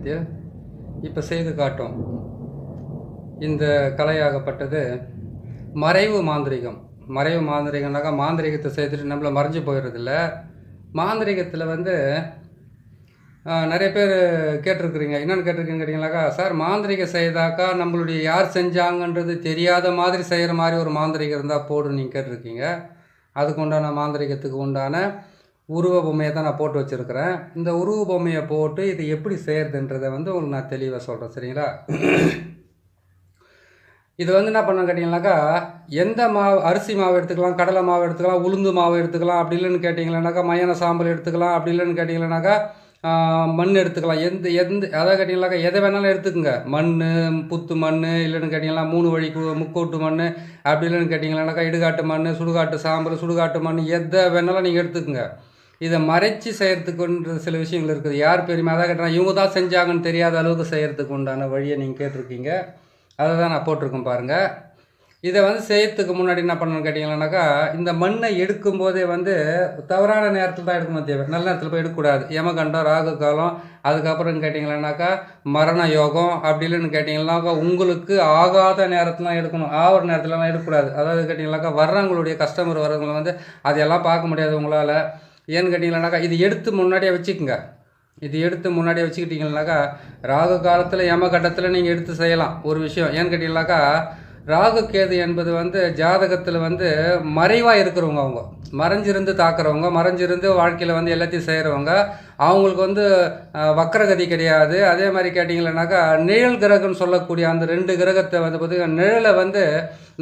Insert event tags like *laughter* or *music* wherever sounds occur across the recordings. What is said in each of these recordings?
இந்த இப்போ செய்து காட்டும். இந்த கலையாகப்பட்டது மறைவு மாந்திரிகம். மறைவு மாந்திரிகம்னாக்கா மாந்திரிகத்தை செய்துட்டு நம்மள மறைஞ்சு போயிடுறதில்ல. மாந்திரிகத்தில் வந்து நிறைய பேர் கேட்டிருக்கிறீங்க. என்னென்னு கேட்டிருக்கீங்கன்னு கேட்டிங்கனாக்கா சார் மாந்திரிகம் செய்தாக்கா நம்மளுடைய யார் செஞ்சாங்கன்றது தெரியாத மாதிரி செய்கிற மாதிரி ஒரு மாந்திரிகம் இருந்தால் போடுன்னு நீங்கள் கேட்டிருக்கீங்க. அதுக்கு உண்டான மாந்திரிகத்துக்கு உண்டான உருவ பொம்மையை தான் நான் போட்டு வச்சுருக்கிறேன். இந்த உருவ பொம்மையை போட்டு இது எப்படி செய்கிறதுன்றதை வந்து உங்களுக்கு நான் தெளிவாக சொல்கிறேன் சரிங்களா? இது வந்து என்ன பண்ண கேட்டிங்கனாக்கா எந்த மாவு அரிசி மாவு எடுத்துக்கலாம் கடலை மாவு எடுத்துக்கலாம் உளுந்து மாவு எடுத்துக்கலாம் அப்படி இல்லைன்னு கேட்டிங்களேனாக்கா மயான சாம்பல் எடுத்துக்கலாம் அப்படி இல்லைன்னு கேட்டிங்களேனாக்கா மண் எடுத்துக்கலாம். எந்த எந்த அதாவது கேட்டிங்களாக்கா எதை வேணாலும் எடுத்துக்கோங்க. மண் புத்து மண் இல்லைன்னு கேட்டிங்கன்னா மூணு வழி முக்கோட்டு மண் அப்படி இல்லைன்னு கேட்டிங்களானாக்கா இடுகாட்டு மண் சுடுகாட்டு சாம்பல் சுடுகாட்டு மண் எதை வேணாலும் நீங்கள் எடுத்துக்கோங்க. இதை மறைச்சி செய்கிறதுக்குன்ற சில விஷயங்கள் இருக்குது. யார் பெருமை அதான் கேட்டால் இவங்க தான் செஞ்சாங்கன்னு தெரியாத அளவுக்கு செய்கிறதுக்கு உண்டான வழியை நீங்கள் கேட்டிருக்கீங்க. அதை தான் நான் போட்டிருக்கேன் பாருங்கள் இதை வந்து செய்யறதுக்கு முன்னாடி என்ன பண்ணணும்னு கேட்டிங்கன்னாக்கா இந்த மண்ணை எடுக்கும் போதே வந்து தவறான நேரத்தில் தான் எடுக்கணும் தேவை. நல்ல நேரத்தில் போய் எடுக்கக்கூடாது. யமகண்டம் ராகு காலம் அதுக்கப்புறம் கேட்டிங்களானாக்கா மரண யோகம் அப்படி இல்லைன்னு கேட்டிங்கன்னாக்கா உங்களுக்கு ஆகாத நேரத்துலாம் எடுக்கணும். ஆகிற நேரத்துலலாம் எடுக்கக்கூடாது. அதாவது கேட்டிங்கனாக்கா வர்றவங்களுடைய கஸ்டமர் வர்றவங்களை வந்து அதையெல்லாம் பார்க்க முடியாது உங்களால். ஏன்னு கேட்டிங்களானாக்கா இது எடுத்து முன்னாடியே வச்சுக்கோங்க. இது எடுத்து முன்னாடியே வச்சுக்கிட்டிங்கனாக்கா ராகு காலத்தில் யம கட்டத்தில் நீங்கள் எடுத்து செய்யலாம். ஒரு விஷயம். ஏன்னு கேட்டிங்கனாக்கா ராகு கேது என்பது வந்து ஜாதகத்தில் வந்து மறைவாக இருக்கிறவங்க அவங்க. மறைஞ்சிருந்து தாக்குறவங்க மறைஞ்சிருந்து வாழ்க்கையில் வந்து எல்லாத்தையும் செய்கிறவங்க அவங்களுக்கு வந்து வக்கரகதி கிடையாது. அதே மாதிரி கேட்டிங்களனாக்கா நிழல் கிரகம்னு சொல்லக்கூடிய அந்த ரெண்டு கிரகத்தை வந்து பார்த்திங்கன்னா நிழலை வந்து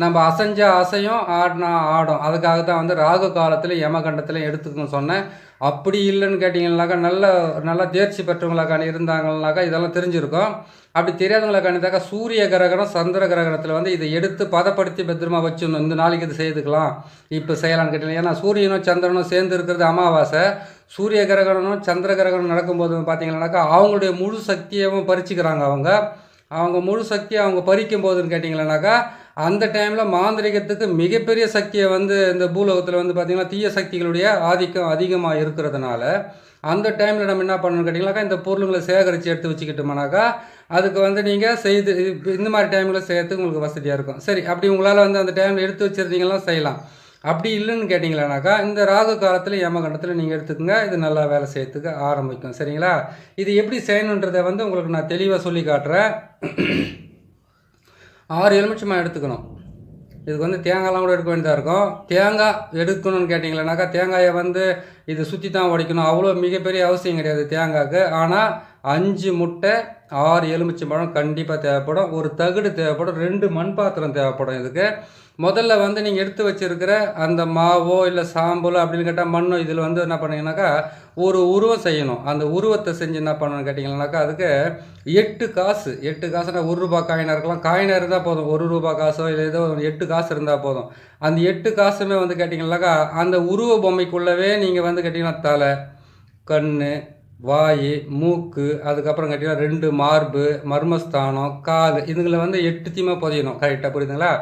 நம்ம அசைஞ்சா அசையும் ஆடினா ஆடும். அதுக்காக தான் வந்து ராகு காலத்துலையும் யமகண்டத்துலையும் எடுத்துக்கணும்னு சொன்னேன். அப்படி இல்லைன்னு கேட்டிங்கன்னாக்கா நல்ல நல்லா தேர்ச்சி பெற்றவங்களாக்கான இருந்தாங்கன்னாக்கா இதெல்லாம் தெரிஞ்சிருக்கும். அப்படி தெரியாதவங்களை சூரிய கிரகணம் சந்திர கிரகணத்தில் வந்து இதை எடுத்து பதப்படுத்தி பத்திரமா வச்சிடணும். இந்த நாளைக்கு இது செய்துக்கலாம். இப்போ செய்யலாம்னு கேட்டீங்க. ஏன்னா சூரியனும் சந்திரனும் சேர்ந்து இருக்கிறது அமாவாசை. சூரிய கிரகணமும் சந்திர கிரகணம் நடக்கும்போது பார்த்தீங்கன்னாக்கா அவங்களுடைய முழு சக்தியவும் பறிச்சுக்கிறாங்க அவங்க. அவங்க முழு சக்தியை அவங்க பறிக்கும் போதுன்னு கேட்டிங்களானாக்கா அந்த டைமில் மாந்திரிகத்துக்கு மிகப்பெரிய சக்தியை வந்து இந்த பூலோகத்தில் வந்து பார்த்திங்கன்னா தீய சக்திகளுடைய ஆதிக்கம் அதிகமாக இருக்கிறதுனால அந்த டைமில் நம்ம என்ன பண்ணணும்னு கேட்டிங்கனாக்கா இந்த பொருளுங்களை சேகரித்து எடுத்து வச்சுக்கிட்டோம்னாக்கா அதுக்கு வந்து நீங்கள் செய்து இந்த மாதிரி டைமில் செய்யறதுக்கு உங்களுக்கு வசதியாக இருக்கும். சரி அப்படி உங்களால் வந்து அந்த டைமில் எடுத்து வச்சுருந்தீங்கன்னா செய்யலாம். அப்படி இல்லைன்னு கேட்டிங்களானாக்கா இந்த ராகு காலத்தில் யமகண்டத்தில் நீங்கள் எடுத்துக்கோங்க. இது நல்லா வேலை செய்யறதுக்கு ஆரம்பிக்கும். சரிங்களா? இது எப்படி செய்யணுன்றதை வந்து உங்களுக்கு நான் தெளிவாக சொல்லி காட்டுறேன். ஆறு எலுமிச்சமாக எடுத்துக்கணும். இதுக்கு வந்து தேங்காய்லாம் கூட எடுக்க வேண்டியதாக இருக்கும். தேங்காய் எடுக்கணும்னு கேட்டிங்களேனாக்கா தேங்காயை வந்து இது சுற்றி தான் உடைக்கணும். அவ்வளோ மிகப்பெரிய அவசியம் கிடையாது தேங்காய்க்கு. ஆனால் அஞ்சு முட்டை ஆறு எலுமிச்சம்பழம் கண்டிப்பாக தேவைப்படும். ஒரு தகுடு தேவைப்படும். ரெண்டு மண் பாத்திரம் தேவைப்படும் இதுக்கு. முதல்ல வந்து நீங்கள் எடுத்து வச்சிருக்கிற அந்த மாவோ இல்லை சாம்பலோ அப்படின்னு கேட்டால் மண்ணோ இதில் வந்து என்ன பண்ணீங்கன்னாக்கா ஒரு உருவம் செய்யணும். அந்த உருவத்தை செஞ்சு என்ன பண்ணணும்னு கேட்டிங்கன்னாக்கா அதுக்கு எட்டு காசு. எட்டு காசுனா ஒரு ரூபா காயினாக இருக்கலாம். காயினாக இருந்தால் போதும். ஒரு ரூபா காசோ இல்லை ஏதோ ஒரு எட்டு காசு இருந்தால் போதும். அந்த எட்டு காசுமே வந்து கேட்டிங்கன்னாக்கா அந்த உருவ பொம்மைக்குள்ளவே நீங்கள் வந்து கேட்டிங்கன்னா தலை கண் வாய் மூக்கு அதுக்கப்புறம் கேட்டிங்கன்னா ரெண்டு மார்பு மர்மஸ்தானம் கால் இதுங்களை வந்து எட்டுத்தையுமே பொதியணும். கரெக்டாக புரியுதுங்களா?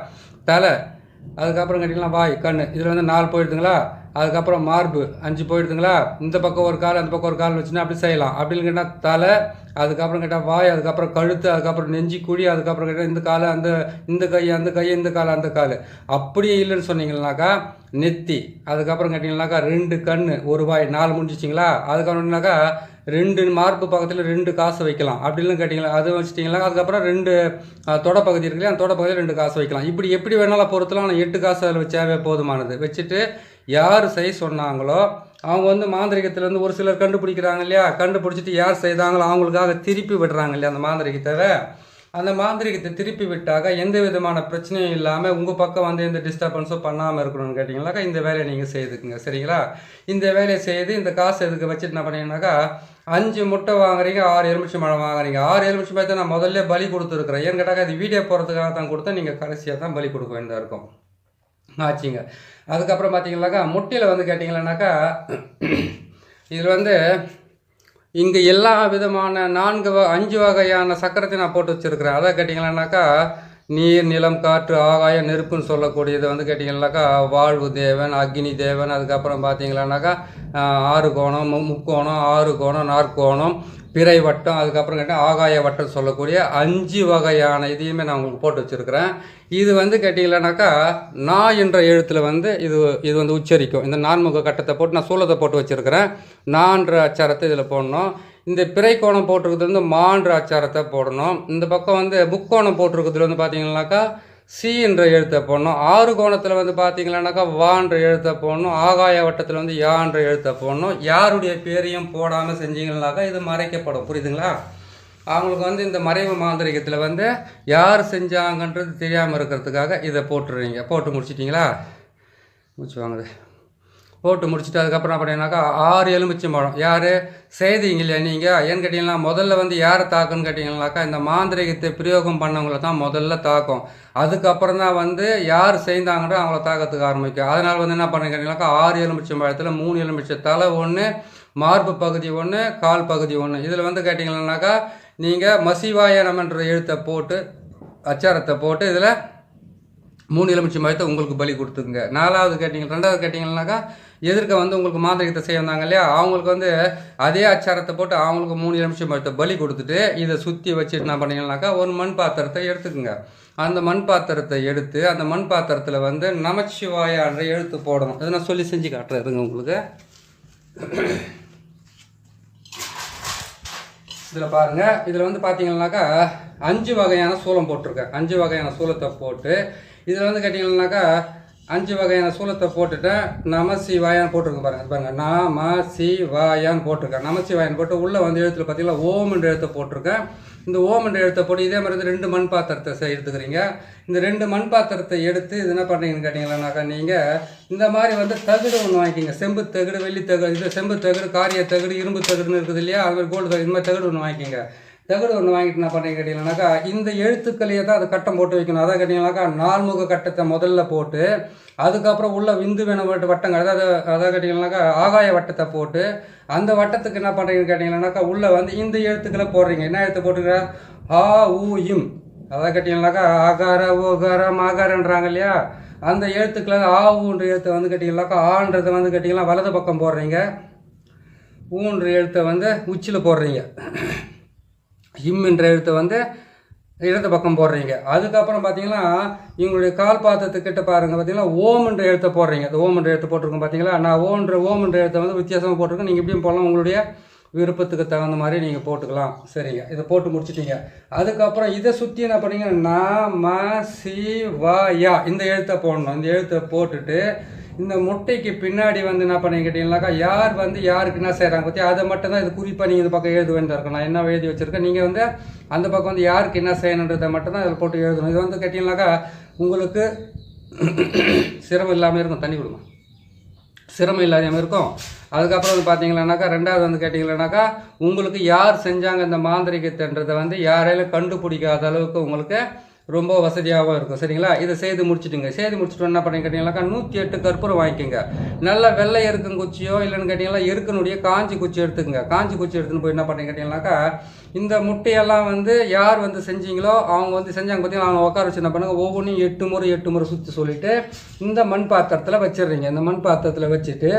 தலை அதுக்கப்புறம் கேட்டிங்கன்னா வாய் கண் இதில் வந்து நாலு போயிடுதுங்களா? அதுக்கப்புறம் மார்பு அஞ்சு போயிடுதுங்களா? இந்த பக்கம் ஒரு கால் அந்த பக்கம் ஒரு கால் வச்சுன்னா அப்படி செய்யலாம். அப்படின்னு கேட்டால் தலை அதுக்கப்புறம் கேட்டால் வாய் அதுக்கப்புறம் கழுத்து அதுக்கப்புறம் நெஞ்சி குழி அதுக்கப்புறம் கேட்டால் இந்த கால் அந்த இந்த கை அந்த கை இந்த கால் அந்த கால். அப்படியே இல்லைன்னு சொன்னீங்கன்னாக்கா நெத்தி அதுக்கப்புறம் கேட்டிங்கன்னாக்கா ரெண்டு கண் ஒரு வாய் நாலு முடிஞ்சிச்சிங்களா? அதுக்கப்புறம்னாக்கா ரெண்டு மார்பு பக்கத்தில் ரெண்டு காசு வைக்கலாம். அப்படின்னு கேட்டிங்களா? அது வச்சிட்டிங்களா? அதுக்கப்புறம் ரெண்டு அஹ், பகுதி இருக்கு அந்த அந்த தொடப்பகுதியில் ரெண்டு காசு வைக்கலாம். இப்படி எப்படி வேணாலும் பொறுத்தலாம் ஆனால் எட்டு காசு அதில் வச்சாவே போதுமானது. வச்சுட்டு யார் செய்ய சொன்னாங்களோ அவங்க வந்து மாந்திரிகத்துலேருந்து ஒரு சிலர் கண்டுபிடிக்கிறாங்க இல்லையா? கண்டுபிடிச்சிட்டு யார் செய்தாங்களோ அவங்களுக்காக திருப்பி விடுறாங்க இல்லையா? அந்த மாந்திரிகத்தை அந்த மாந்திரிகத்தை திருப்பி விட்டாக்க எந்த விதமான பிரச்சனையும் இல்லாமல் உங்கள் பக்கம் வந்து எந்த டிஸ்டர்பன்ஸும் பண்ணாமல் இருக்கணும்னு கேட்டிங்கனாக்கா இந்த வேலையை நீங்கள் செய்துக்குங்க. சரிங்களா? இந்த வேலையை செய்து இந்த காசு எதுக்கு வச்சுட்டு என்ன பண்ணீங்கன்னாக்கா அஞ்சு முட்டை வாங்குறீங்க ஆறு எலுமிச்சை பழம் வாங்குறீங்க. ஆறு எலுமிச்சை பழத்தை நான் முதல்ல பலி கொடுத்துருக்குறேன். ஏன்னு கேட்டாக்கா இது வீடியோ போகிறதுக்காக தான் கொடுத்தா நீங்கள் கடைசியாக தான் பலி கொடுக்க வேண்டியதாக இருக்கும். ஆச்சுங்க. அதுக்கப்புறம் பார்த்தீங்கன்னாக்கா முட்டையில் வந்து கேட்டிங்கன்னாக்கா இதில் வந்து இங்கே எல்லா விதமான நான்கு வ அஞ்சு வகையான சக்கரத்தை நான் போட்டு வச்சுருக்கிறேன். அதை கேட்டிங்களானாக்கா நீர் நிலம் காற்று ஆகாயம் நெருப்புன்னு சொல்லக்கூடியது வந்து கேட்டிங்கன்னாக்கா வாழ்வு தேவன் அக்னி தேவன் அதுக்கப்புறம் பார்த்தீங்களானாக்கா ஆறு கோணம் மு- முக்கோணம் ஆறு கோணம் நாற்கோணம் பிறை வட்டம் அதுக்கப்புறம் கேட்டால் ஆகாய வட்டம் சொல்லக்கூடிய அஞ்சு வகையான இதையுமே நான் உங்களுக்கு போட்டு வச்சுருக்கிறேன். இது வந்து கேட்டிங்களானாக்கா நா என்ற எழுத்தில் வந்து இது இது வந்து உச்சரிக்கும். இந்த நான்முக கட்டத்தை போட்டு நான் சூழத்தை போட்டு வச்சுருக்கிறேன். நான்ற அச்சாரத்தை இதில் போடணும். இந்த பிறை கோணம் போட்டிருக்கிறது வந்து மான்ற அச்சாரத்தை போடணும். இந்த பக்கம் வந்து முக்கோணம் போட்டிருக்கிறதுல வந்து பார்த்தீங்கன்னாக்கா சி என்ற எழுத்தை போடணும். ஆறு கோணத்தில் வந்து பார்த்தீங்கன்னாக்கா வான்ற எழுத்தை போடணும். ஆகாய வட்டத்தில் வந்து யான்ற எழுத்தை போடணும். யாருடைய பேரையும் போடாமல் செஞ்சீங்கன்னாக்கா இது மறைக்கப்படும். புரியுதுங்களா? அவங்களுக்கு வந்து இந்த மறைவு மாந்திரிகத்தில் வந்து யார் செஞ்சாங்கன்றது தெரியாமல் இருக்கிறதுக்காக இதை போட்டுடுறீங்க போட்டு முடிச்சிட்டிங்களா? முடிச்சு வாங்குது. போட்டு முடிச்சுட்டு அதுக்கப்புறம் அப்படின்னாக்கா ஆறு எலுமிச்சம் பழம். யார்? செய்தீங்க இல்லையா நீங்கள் ஏன்னு கேட்டிங்கன்னா முதல்ல வந்து யாரை தாக்குன்னு கேட்டிங்கன்னாக்கா இந்த மாந்திரிகத்தை பிரயோகம் பண்ணவங்கள தான் முதல்ல தாக்கும். அதுக்கப்புறம் தான் வந்து யார் செய்தாங்கன்றோ அவங்கள தாக்கத்துக்கு ஆரம்பிக்கும். அதனால் வந்து என்ன பண்ணுங்க கேட்டிங்கனாக்கா ஆறு எலுமிச்சம் பழத்தில் மூணு எலுமிச்சை தலை ஒன்று மார்பு பகுதி ஒன்று கால் பகுதி ஒன்று இதில் வந்து கேட்டிங்கன்னாக்கா நீங்கள் மசிவாயனம்ன்ற எழுத்தை போட்டு அச்சாரத்தை போட்டு இதில் மூணு எலுமிச்சை மரத்தை உங்களுக்கு பலி கொடுத்துங்க நாலாவது கேட்டிங்க ரெண்டாவது கேட்டிங்கன்னாக்கா எதிர்க்க வந்து உங்களுக்கு மாந்திரிகத்தை செய்ய வந்தாங்க இல்லையா? அவங்களுக்கு வந்து அதே அச்சாரத்தை போட்டு அவங்களுக்கு மூணு நிமிஷம் பலி கொடுத்துட்டு இதை சுற்றி வச்சுட்டு என்ன பண்ணீங்கன்னாக்கா ஒரு மண் பாத்திரத்தை எடுத்துக்கோங்க. அந்த மண் பாத்திரத்தை எடுத்து அந்த மண் பாத்திரத்தில் வந்து நமச்சிவாயான்ற எழுத்து போடணும். இதை நான் சொல்லி செஞ்சு காட்டுறேன். இருங்க உங்களுக்கு. இதில் பாருங்கள் இதில் வந்து பார்த்தீங்கன்னாக்கா அஞ்சு வகையான சூளம் போட்டிருக்கேன். அஞ்சு வகையான சூளத்தை போட்டு இதில் வந்து கேட்டிங்கன்னாக்கா அஞ்சு வகையான சூலத்தை போட்டுட்டேன். நம சிவாயான்னு போட்டிருக்கேன் பாருங்க பாருங்க. நாம சிவாயான்னு போட்டிருக்கேன். நம சிவாயான்னு போட்டு உள்ளே வந்து எழுத்துல பார்த்தீங்கன்னா ஓம் என்ற எழுத்தை போட்டிருக்கேன். இந்த ஓம் என்ற எழுத்தை போட்டு இதே மாதிரி ரெண்டு மண் பாத்திரத்தை எடுத்துக்கிறீங்க. இந்த ரெண்டு மண் பாத்திரத்தை எடுத்து இது என்ன பண்ணுறீங்கன்னு கேட்டிங்கன்னாக்கா நீங்கள் இந்த மாதிரி வந்து தகுடு ஒன்று வாங்கிக்கிங்க. செம்பு தகுடு வெள்ளி தகுடு இது செம்பு தகுடு காரிய தகுடு இரும்பு தகுடுன்னு இருக்குது இல்லையா? அது மாதிரி கோல்டு தகுடு இந்த மாதிரி தகுடு ஒன்று வாங்கிக்கிங்க. தகடு ஒன்று வாங்கிட்டு என்ன பண்ணுறீங்க கேட்டிங்கன்னாக்கா இந்த எழுத்துக்களையே தான் அது கட்டம் போட்டு வைக்கணும். அதான் கேட்டிங்கன்னாக்கா நால்முக கட்டத்தை முதல்ல போட்டு அதுக்கப்புறம் உள்ள விந்து வேணும் வட்டங்கள் அதாவது அதாவது கேட்டிங்கன்னாக்கா ஆகாய வட்டத்தை போட்டு அந்த வட்டத்துக்கு என்ன பண்ணுறீங்கன்னு கேட்டிங்கன்னாக்கா உள்ளே வந்து இந்த எழுத்துக்களை போடுறீங்க. என்ன எழுத்து போட்டுக்கிற? ஆ ஊ இம். அதான் கேட்டிங்கன்னாக்கா ஆகார ஓகார மாகாரன்றாங்க இல்லையா? அந்த எழுத்துக்களை ஆ ஊன்ற எழுத்தை வந்து கேட்டிங்கனாக்கா ஆன்றதை வந்து கேட்டிங்கன்னா வலது பக்கம் போடுறீங்க. ஊன்ற எழுத்தை வந்து உச்சியில் போடுறீங்க. ஹிம் என்ற எழுத்தை வந்து இடது பக்கம் போடுறீங்க. அதுக்கப்புறம் பார்த்தீங்கன்னா இவங்களுடைய கால் பாத்திரத்துக்கிட்ட பாருங்கள் பார்த்தீங்கன்னா ஓம் என்ற எழுத்தை போடுறீங்க. அது ஓம் என்ற எழுத்து போட்டிருக்கோம் பார்த்தீங்களா நான் ஓன்ற ஓம் என்ற எழுத்தை வந்து வித்தியாசமாக போட்டிருக்கேன். நீங்கள் எப்படியும் போடலாம். உங்களுடைய விருப்பத்துக்கு தகுந்த மாதிரி நீங்கள் போட்டுக்கலாம். சரிங்க. இதை போட்டு முடிச்சிட்டீங்க. அதுக்கப்புறம் இதை சுற்றி என்ன பண்ணீங்க ந ம சி வ யா இந்த எழுத்தை போடணும். இந்த எழுத்தை போட்டுட்டு இந்த முட்டைக்கு பின்னாடி வந்து என்ன பண்ணி கேட்டிங்கனாக்கா யார் வந்து யாருக்கு என்ன செய்கிறாங்க பற்றி அதை மட்டும் தான் இது குறிப்பாக நீங்கள் இந்த பக்கம் எழுத வேண்டியதாக இருக்கும் நான் என்ன எழுதி வச்சுருக்கேன்? நீங்கள் வந்து அந்த பக்கம் வந்து யாருக்கு என்ன செய்யணுன்றதை மட்டும் தான் இதில் போட்டு எழுதணும். இது வந்து கேட்டிங்கனாக்கா உங்களுக்கு *coughs* சிரமம் இல்லாமல் இருக்கும். தண்ணி கொடுங்க. சிரமம் இல்லாமல் இருக்கும். அதுக்கப்புறம் வந்து பார்த்தீங்களானாக்கா ரெண்டாவது வந்து கேட்டிங்கன்னாக்கா உங்களுக்கு யார் செஞ்சாங்க இந்த மாந்திரிகத்தைன்றதை வந்து யாராலும் கண்டுபிடிக்காத அளவுக்கு உங்களுக்கு ரொம்ப வசதியாகவும் இருக்கும். சரிங்களா? இதை செய்து முடிச்சுட்டுங்க. செய்து முடிச்சுட்டு என்ன பண்ணி கேட்டிங்கனாக்கா நூற்றி எட்டு கற்பூரம் வாங்கிக்கோங்க. நல்ல வெள்ளை எருக்கும் குச்சியோ இல்லைன்னு கேட்டிங்கன்னா எருக்கனுடைய காஞ்சி குச்சி எடுத்துக்கங்க. காஞ்சி குச்சி எடுத்துன்னு போய் என்ன பண்ணி கேட்டிங்கனாக்கா இந்த முட்டையெல்லாம் வந்து யார் வந்து செஞ்சீங்களோ அவங்க வந்து செஞ்சாங்க பார்த்தீங்கன்னா அவங்க உட்கார வச்சு என்ன பண்ணுங்க ஒவ்வொன்றையும் எட்டு முறை எட்டு முறை சுற்றி சொல்லிட்டு இந்த மண் பாத்திரத்தில் வச்சிடுறீங்க. இந்த மண் பாத்திரத்தில் வச்சுட்டு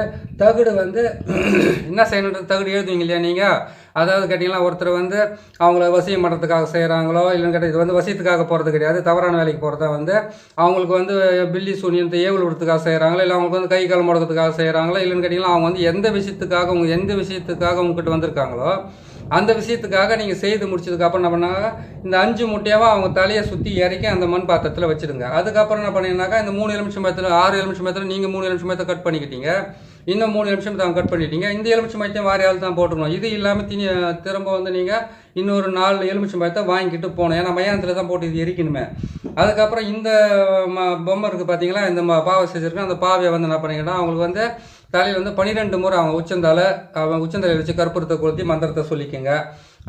தகுடு வந்து *clears throat* என்ன செய்யணுன்றது தகுடு எழுதுவீங்க இல்லையா நீங்கள் அதாவது கேட்டிங்கன்னா ஒருத்தர் வந்து அவங்கள வசியம் பண்ணுறதுக்காக செய்கிறாங்களோ இல்லைன்னு கேட்டால் இது வந்து வசியத்துக்காக போகிறது கிடையாது. தவறான வேலைக்கு போகிறதா வந்து அவங்களுக்கு வந்து பில்லி சூன்யத்தை ஏவல் விடுறதுக்காக செய்கிறாங்களோ இல்லை அவங்களுக்கு வந்து கை கால் முடக்கிறதுக்காக செய்கிறாங்களோ இல்லைன்னு கேட்டிங்கன்னா அவங்க வந்து எந்த விஷயத்துக்காக அவங்க எந்த விஷயத்துக்காக உங்ககிட்ட வந்திருக்காங்களோ அந்த விஷயத்துக்காக நீங்கள் செய்து முடிச்சதுக்கப்புறம் என்ன பண்ணாங்க? இந்த அஞ்சு முட்டையாவும் அவங்க தலையை சுற்றி இறக்கி அந்த மண் பாத்திரத்தில் வச்சுடுங்க. அதுக்கப்புறம் என்ன பண்ணிங்கனாக்கா இந்த மூணு எலுமிச்சம் பத்திரம் ஆறு எலுமிச்சம் பத்திரம் நீங்கள் மூணு எலுமிச்சம் பத்திரம் கட் பண்ணிக்கிட்டீங்க. இன்னும் மூணு எலுமிச்சம் தான் கட் பண்ணிட்டீங்க. இந்த எலுமிச்சம் மரத்தையும் வாரி தான் போட்டுருணும் இது இல்லாமல் திணி திரும்ப வந்து நீங்கள் இன்னொரு நாலு எலுமிச்சம் மரத்தை வாங்கிக்கிட்டு போகணும். ஏன்னா மயானத்தில் தான் போட்டு இது எரிக்கணுமே. அதுக்கப்புறம் இந்த ம பொம்மை இருக்குது பார்த்தீங்களா இந்த பாவை செஞ்சுருக்கோம் அந்த பாவையை வந்து என்ன பண்ணிங்கன்னா அவங்களுக்கு வந்து தலையில் வந்து பன்னிரெண்டு முறை அவங்க உச்சந்தால அவன் உச்சந்தலையில் வச்சு கற்பூரத்தை கொளுத்தி மந்திரத்தை சொல்லிக்கோங்க.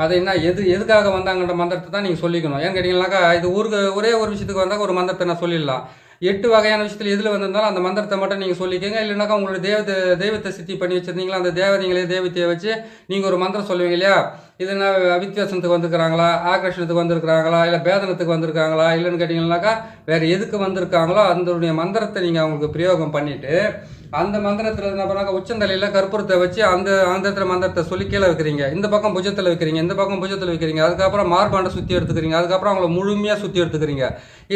அது என்ன எது எதுக்காக வந்தாங்கன்ற மந்திரத்தை தான் நீங்கள் சொல்லிக்கணும். ஏன்னு கேட்டிங்கனாக்கா இது ஊருக்கு ஒரே ஒரு விஷயத்துக்கு வந்தால் ஒரு மந்திரத்தை நான் சொல்லிடலாம். எட்டு வகையான விஷயத்தில் எதில் வந்திருந்தாலும் அந்த மந்திரத்தை மட்டும் நீங்கள் சொல்லிக்கோங்க. இல்லைனாக்கா உங்களோட தேவத்தை தெய்வத்தை சித்தி பண்ணி வச்சுருந்தீங்களா? அந்த தேவதைங்களே தெய்வத்தையை வச்சு நீங்கள் ஒரு மந்திரம் சொல்லுவீங்க இல்லையா? இது என்ன வித்தியாசனத்துக்கு வந்திருக்கிறாங்களா? ஆகர்ஷணத்துக்கு வந்திருக்கிறாங்களா? இல்லை பேதனத்துக்கு வந்திருக்காங்களா? இல்லைன்னு கேட்டிங்கன்னாக்கா வேறு எதுக்கு வந்திருக்காங்களோ அதனுடைய மந்திரத்தை நீங்கள் அவங்களுக்கு பிரயோகம் பண்ணிவிட்டு அந்த மந்திரத்தில் என்ன பண்ணாக்க உச்சந்தலையில் கற்பூரத்தை வச்சு அந்த அந்த இடத்துல மந்திரத்தை சொல்லி கீழே வைக்கிறீங்க. இந்த பக்கம் புஜத்தில் வைக்கிறீங்க. இந்த பக்கம் புஜத்தில் வைக்கிறீங்க. அதுக்கப்புறம் மார்பாண்டை சுற்றி எடுத்துக்கிறீங்க. அதுக்கப்புறம் அவங்கள முழுமையாக சுற்றி எடுத்துக்கிறீங்க.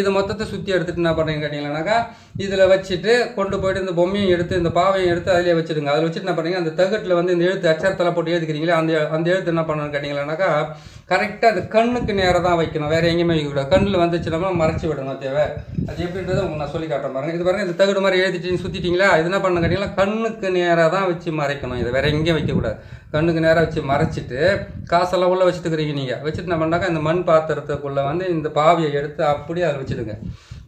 இது மொத்தத்தை சுற்றி எடுத்துட்டு என்ன பண்ணுறீங்க கேட்டிங்கன்னாக்கா இதில் வச்சுட்டு கொண்டு போயிட்டு இந்த பொம்மையும் எடுத்து இந்த பாவையும் எடுத்து அதிலே வச்சுடுங்க. அதில் வச்சுட்டு என்ன பண்ணுறீங்க அந்த தகட்டில் வந்து இந்த எழுத்து அச்சரத்தில் போட்டு எழுதுக்கிறீங்களே அந்த அந்த எழுத்து என்ன பண்ணணும்னு கேட்டிங்கன்னாக்கா கரெக்டாக அது கண்ணுக்கு நேராக தான் வைக்கணும். வேறு எங்கேயுமே வைக்கக்கூடாது கண்ணில் வந்துச்சுன்னா மறைச்சி விடணும் தேவை. அது எப்படின்றத உங்களுக்கு நான் சொல்லி காட்டுறேன் பாருங்க. இது பாருங்க இந்த தகடு மாதிரி எழுதிட்டு சுற்றிட்டீங்களா இது என்ன பண்ண கேட்டிங்கன்னா கண்ணுக்கு நேராக தான் வச்சு மறைக்கணும். இதை வேறு எங்கேயும் வைக்கக்கூடாது கண்ணுக்கு நேராக வச்சு மறைச்சிட்டு காசெல்லாம் உள்ளே வச்சுட்டுக்கிறீங்க நீங்கள் வச்சுட்டு என்ன பண்ணாக்கா இந்த மண் பாத்திரத்துக்குள்ளே வந்து இந்த பாவியை எடுத்து அப்படியே அதில் வச்சுடுங்க.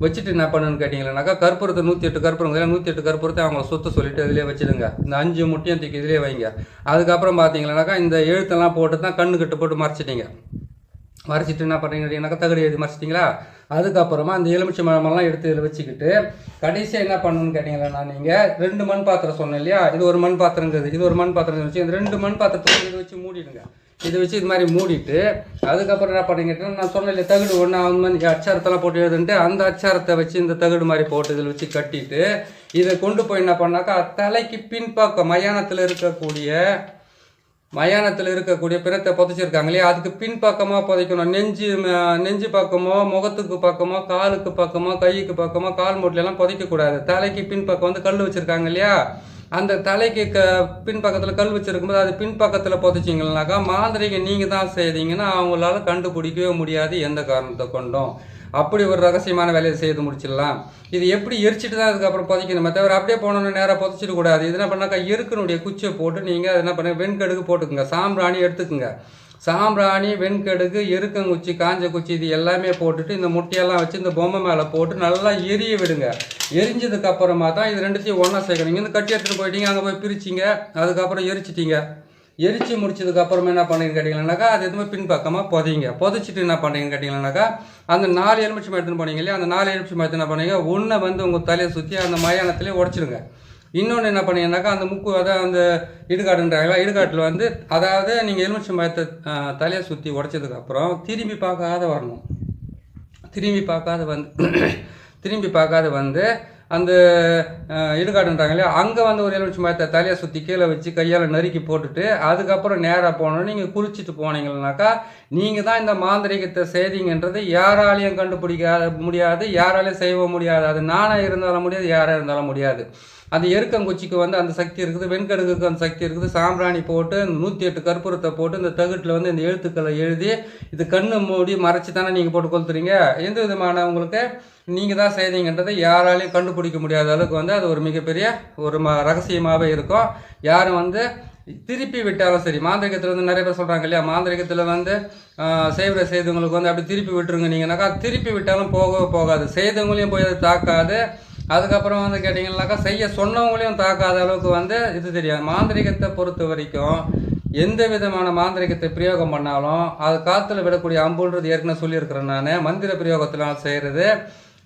வச்சுட்டு என்ன பண்ணுன்னு கேட்டிங்கன்னாக்கா கற்பூரத்தை நூற்றி எட்டு கற்பூரம் நூற்றி எட்டு கற்பூரத்தை அவங்கள சுத்த சொல்லிட்டு இதிலே வச்சுடுங்க. இந்த அஞ்சு முட்டையும் தூக்கி இதிலே வைங்க. அதுக்கப்புறம் பார்த்தீங்கன்னாக்கா இந்த எழுத்தெல்லாம் போட்டு தான் கண்ணு கட்டு போட்டு மறைச்சிட்டீங்க. மறைச்சிட்டு என்ன பண்ணுறீங்கன்னாக்கா தகடு எழுதி மறைச்சிட்டிங்களா? அதுக்கப்புறமா அந்த எலுமிச்சை மரமெல்லாம் எடுத்து இதில் வச்சுக்கிட்டு கடைசியாக என்ன பண்ணணும்னு கேட்டிங்கன்னா நீங்கள் ரெண்டு மண் பாத்திரம் சொன்னேன் இல்லையா? இது ஒரு மண் பாத்திரங்கிறது. இது ஒரு மண் பாத்திரம் வச்சு இந்த ரெண்டு மண் பாத்திரத்தை இதை வச்சு மூடிடுங்க. இதை வச்சு இது மாதிரி மூடிட்டு அதுக்கப்புறம் என்ன பண்ணுறீங்கன்னா நான் சொன்னேன் இல்லையா தகுடு ஒன்று அந்த மாதிரி அச்சாரத்தெல்லாம் போட்டு எழுதுன்ட்டு அந்த அச்சாரத்தை வச்சு இந்த தகுடு மாதிரி போட்டு இதில் வச்சு கட்டிட்டு இதை கொண்டு போய் என்ன பண்ணாக்கா தலைக்கு பின்பக்கம் மயானத்தில் இருக்கக்கூடிய மயானத்தில் இருக்கக்கூடிய பிணத்தை புதைச்சிருக்காங்க இல்லையா அதுக்கு பின்பக்கமாக புதைக்கணும். நெஞ்சு நெஞ்சு பக்கமோ முகத்துக்கு பக்கமோ காலுக்கு பக்கமோ கைக்கு பக்கமோ கால் மூட்டிலெல்லாம் புதைக்கக்கூடாது. தலைக்கு பின்பக்கம் வந்து கல் வச்சுருக்காங்க இல்லையா? அந்த தலைக்கு க பின்பக்கத்தில் கல் வச்சுருக்கும்போது அது பின்பக்கத்தில் புதைச்சிங்கனாக்கா மாந்திரிகை நீங்கள் தான் செய்தீங்கன்னா அவங்களால கண்டுபிடிக்கவே முடியாது எந்த காரணத்தை கொண்டும். அப்படி ஒரு ரகசியமான வேலையை செய்து முடிச்சிடலாம். இது எப்படி எரிச்சிட்டு தான் அதுக்கப்புறம் புதைக்கணுமே தவிர அப்படியே போனோன்னு நேராக புதைச்சிட்டு கூடாது. இது என்ன பண்ணாக்கா எருக்கனுடைய குச்சியை போட்டு நீங்கள் அது என்ன பண்ண வெண்கடுகு போட்டுக்குங்க. சாம்பிராணி எடுத்துக்குங்க. சாம்பிராணி வெண்கடுகு எருக்கங்குச்சி காஞ்ச குச்சி இது எல்லாமே போட்டுட்டு இந்த முட்டையெல்லாம் வச்சு இந்த பொம்மை மேலே போட்டு நல்லா எரிய விடுங்க. எரிஞ்சதுக்கு அப்புறமா தான் இது ரெண்டுத்தையும் ஒன்றா சேர்க்கணும். இந்த கட்டி எடுத்துகிட்டு போயிட்டீங்க அங்கே போய் பிரிச்சிங்க அதுக்கப்புறம் எரிச்சிட்டிங்க. எரிச்சு முடிச்சதுக்கு அப்புறமா என்ன பண்ணுறீங்கன்னு கேட்டிங்கன்னாக்கா அது எதுவுமே பின்பக்கமாக புதைங்க. புதைச்சிட்டு என்ன பண்ணுறீங்கன்னு கேட்டிங்கன்னாக்கா அந்த நாலு எலுமிச்சம் எடுத்துன்னு போனீங்க இல்லையா? அந்த நாலு எலுமிச்சம் எடுத்து என்ன பண்ணீங்க ஒன்றை வந்து உங்கள் தலையை சுற்றி அந்த மயானத்திலே உடச்சிடுங்க இன்னொன்று என்ன பண்ணீங்கன்னாக்கா அந்த முக்கு அதாவது அந்த இடுகாடுன்றாங்களா இடுகாட்டில் வந்து அதாவது நீங்கள் எலுமிச்சம் மரத்தை தலையை சுற்றி உடச்சதுக்கப்புறம் திரும்பி பார்க்காத வரணும். திரும்பி பார்க்காத வந்து *coughs* திரும்பி பார்க்காத வந்து அந்த இடுகாடுன்றாங்க இல்லையா அங்கே வந்து ஒரு எலுமிச்சை மரத்தை தலையை சுற்றி கீழே வச்சு கையால் நறுக்கி போட்டுட்டு அதுக்கப்புறம் நேராக போனோம் நீங்கள் குளிச்சுட்டு போனீங்கன்னாக்கா நீங்கள் தான் இந்த மாந்திரிகத்தை செய்தீங்கன்றது யாராலையும் கண்டுபிடிக்க முடியாது யாராலையும் செய்ய முடியாது. அது நானாக இருந்தாலும் முடியாது யாராக இருந்தாலும் முடியாது. அந்த எருக்கங்குச்சிக்கு வந்து அந்த சக்தி இருக்குது வெண்கடுகுக்கு அந்த சக்தி இருக்குது. சாம்பிராணி போட்டு நூற்றி எட்டு கற்பூரத்தை போட்டு இந்த தகுட்டில் வந்து இந்த எழுத்துக்களை எழுதி இது கண்ணு மூடி மறைச்சி தானே நீங்கள் போட்டு கொளுத்துறீங்க? எந்த விதமான உங்களுக்கு நீங்கள் தான் செய்தீங்கன்றதை யாராலையும் கண்டுபிடிக்க முடியாத அளவுக்கு வந்து அது ஒரு மிகப்பெரிய ஒரு ம ரகசியமாகவே இருக்கும். யாரும் வந்து திருப்பி விட்டாலும் சரி மாந்திரிகத்தில் வந்து நிறைய பேர் சொல்கிறாங்க இல்லையா? மாந்திரிகத்தில் வந்து ஆஹ், செய்தவங்களுக்கு வந்து அப்படி திருப்பி விட்டுருங்க நீங்கன்னாக்கா திருப்பி விட்டாலும் போகவே போகாது. செய்தவங்களையும் போய் அது தாக்காது. அதுக்கப்புறம் வந்து கேட்டிங்கன்னாக்கா செய்ய சொன்னவங்களையும் தாக்காத அளவுக்கு வந்து இது தெரியாது. மாந்திரிகத்தை பொறுத்த வரைக்கும் எந்த விதமான மாந்திரிகத்தை பிரயோகம் பண்ணாலும் அது காற்றுல விடக்கூடிய அம்புன்றது ஏற்கனவே சொல்லியிருக்கிறேன் நான். மந்திர பிரயோகத்தில் செய்கிறது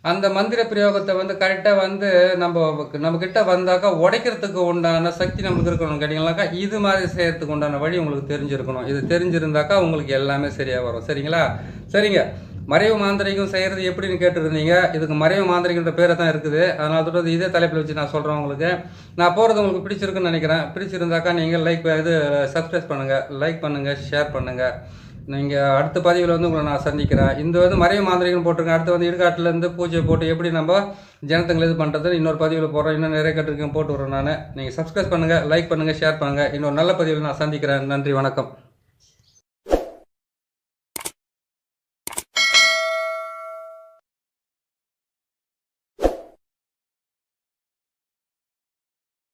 அந்த மந்திர பிரயோகத்தை வந்து கரெக்டாக வந்து நம்ம நம்மக்கிட்ட வந்தாக்கா உடைக்கிறதுக்கு உண்டான சக்தி நம்மளுக்கு இருக்கணும் கேட்டிங்கனாக்கா இது மாதிரி செய்கிறதுக்கு உண்டான வழி உங்களுக்கு தெரிஞ்சிருக்கணும். இது தெரிஞ்சிருந்தாக்கா உங்களுக்கு எல்லாமே சரியாக வரும். சரிங்களா? சரிங்க. மறைவு மாந்திரிகம் செய்கிறது எப்படின்னு கேட்டிருந்தீங்க. இதுக்கு மறைவு மாந்திரிகன்ற பேரை தான் இருக்குது. அதனால தொடர்ந்து இதே தலைப்பில் வச்சு நான் சொல்கிறேன் உங்களுக்கு. நான் போகிறது உங்களுக்கு பிடிச்சிருக்குன்னு நினைக்கிறேன். பிடிச்சிருந்தாக்கா நீங்கள் லைக் இது சப்ஸ்கிரைப் பண்ணுங்கள் லைக் பண்ணுங்கள் ஷேர் பண்ணுங்கள் நீங்கள் அடுத்த பதிவில் வந்து உங்களை நான் சந்திக்கிறேன். இந்த வந்து மறைவு மாந்திரிகம் போட்டிருக்கேன். அடுத்து வந்து இடுகாட்டிலேருந்து பூஜை போட்டு எப்படி நம்ம ஜனத்துங்களை இது பண்ணுறது இன்னொரு பதிவில் போடுறோம். இன்னும் நிறைய கட்டிருக்கேன். போட்டு விட்றேன் நான். நீங்கள் சப்ஸ்கிரைப் பண்ணுங்கள் லைக் பண்ணுங்கள் ஷேர் பண்ணுங்கள் இன்னொரு நல்ல பதிவில் நான் சந்திக்கிறேன். நன்றி வணக்கம்.